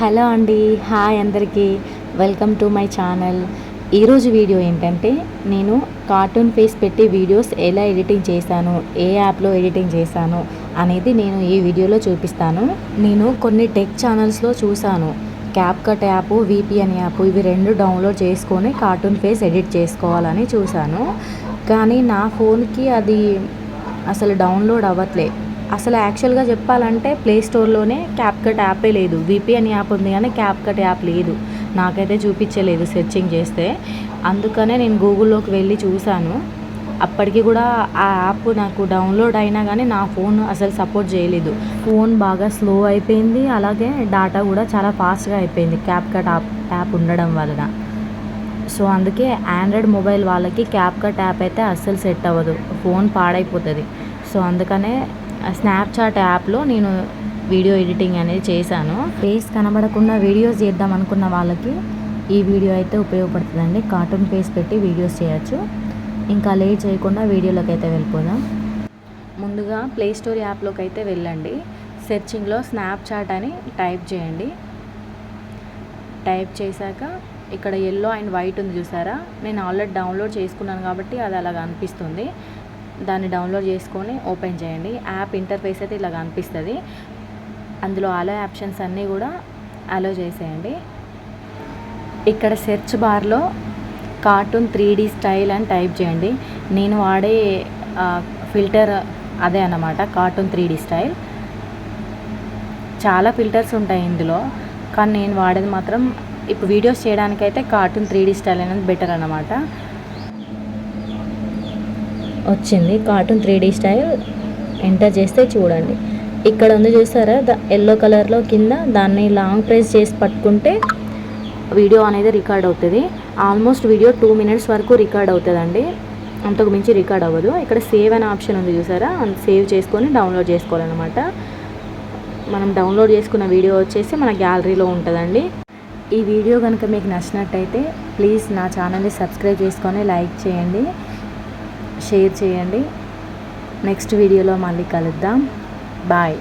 Hello అండి hi అందరికీ. Welcome to my channel. ఈరోజు వీడియో ఏంటంటే నేను కార్టూన్ ఫేస్ పెట్టి వీడియోస్ ఎలా ఎడిటింగ్ చేశాను ఏ యాప్లో ఎడిటింగ్ చేశాను అనేది నేను ఈ వీడియోలో చూపిస్తాను. నేను కొన్ని టెక్ ఛానల్స్లో చూశాను. Cap cut app VPN app ఇవి రెండు డౌన్లోడ్ చేసుకొని కార్టూన్ ఫేస్ ఎడిట్ చేసుకోవాలని చూశాను. కానీ నా ఫోన్కి అది అసలు డౌన్లోడ్ అవ్వట్లే. అసలు యాక్చువల్గా చెప్పాలంటే ప్లే స్టోర్లోనే క్యాప్కట్ యాపే లేదు. విపిఎన్ యాప్ ఉంది కానీ క్యాప్కట్ యాప్ లేదు. నాకైతే చూపించలేదు సెర్చింగ్ చేస్తే. అందుకనే నేను గూగుల్లోకి వెళ్ళి చూశాను. అప్పటికి కూడా ఆ యాప్ నాకు డౌన్లోడ్ అయినా కానీ నా ఫోన్ అసలు సపోర్ట్ చేయలేదు. ఫోన్ బాగా స్లో అయిపోయింది. అలాగే డాటా కూడా చాలా ఫాస్ట్గా అయిపోయింది క్యాప్కట్ యాప్ యాప్ ఉండడం వలన. సో అందుకే ఆండ్రాయిడ్ మొబైల్ వాళ్ళకి క్యాప్కట్ యాప్ అయితే అస్సలు సెట్ అవ్వదు. ఫోన్ పాడైపోతుంది. సో అందుకనే స్నాప్చాట్ యాప్లో నేను వీడియో ఎడిటింగ్ అనేది చేశాను. ఫేస్ కనబడకుండా వీడియోస్ చేద్దాం అనుకున్న వాళ్ళకి ఈ వీడియో అయితే ఉపయోగపడుతుందండి. కార్టూన్ ఫేస్ పెట్టి వీడియోస్ చేయొచ్చు. ఇంకా లేట్ చేయకుండా వీడియోలోకి అయితే వెళ్ళిపోదాం. ముందుగా ప్లే స్టోర్ యాప్లోకి అయితే వెళ్ళండి. సెర్చింగ్లో స్నాప్చాట్ అని టైప్ చేయండి. టైప్ చేశాక ఇక్కడ ఎల్లో అండ్ వైట్ ఉంది చూసారా? నేను ఆల్రెడీ డౌన్లోడ్ చేసుకున్నాను కాబట్టి అది అలాగ అనిపిస్తుంది. దాన్ని డౌన్లోడ్ చేసుకొని ఓపెన్ చేయండి. యాప్ ఇంటర్ఫేస్ అయితే ఇలా కనిపిస్తుంది అందులో అలో ఆప్షన్స్ అన్నీ కూడా అలో చేసేయండి. ఇక్కడ సెర్చ్ బార్లో కార్టూన్ త్రీ డీ స్టైల్ అని టైప్ చేయండి. నేను వాడే ఫిల్టర్ అదే అన్నమాట కార్టూన్ త్రీ డీ స్టైల్. చాలా ఫిల్టర్స్ ఉంటాయి ఇందులో కానీ నేను వాడేది మాత్రం ఇప్పుడు వీడియోస్ చేయడానికైతే కార్టూన్ త్రీ డీ స్టైల్ అనేది బెటర్ అనమాట వచ్చింది. Cartoon three D style enter చేస్తే చూడండి. ఇక్కడ ఉంది చూసారా? ద ఎల్లో కలర్లో కింద దాన్ని లాంగ్ ప్రెస్ చేసి పట్టుకుంటే వీడియో అనేది రికార్డ్ అవుతుంది. ఆల్మోస్ట్ వీడియో టూ మినిట్స్ వరకు రికార్డ్ అవుతుందండి. అంతకు మించి రికార్డ్ అవ్వదు. ఇక్కడ సేవ్ అనే ఆప్షన్ ఉంది చూసారా? సేవ్ చేసుకొని డౌన్లోడ్ చేసుకోవాలన్నమాట. మనం డౌన్లోడ్ చేసుకున్న వీడియో వచ్చేసి మన గ్యాలరీలో ఉంటుందండి. ఈ వీడియో కనుక మీకు నచ్చినట్టయితే ప్లీజ్ నా ఛానల్ని సబ్స్క్రైబ్ చేసుకొని లైక్ చేయండి. షేర్ చేయండి. నెక్స్ట్ వీడియోలో మళ్ళీ కలుద్దాం. బాయ్.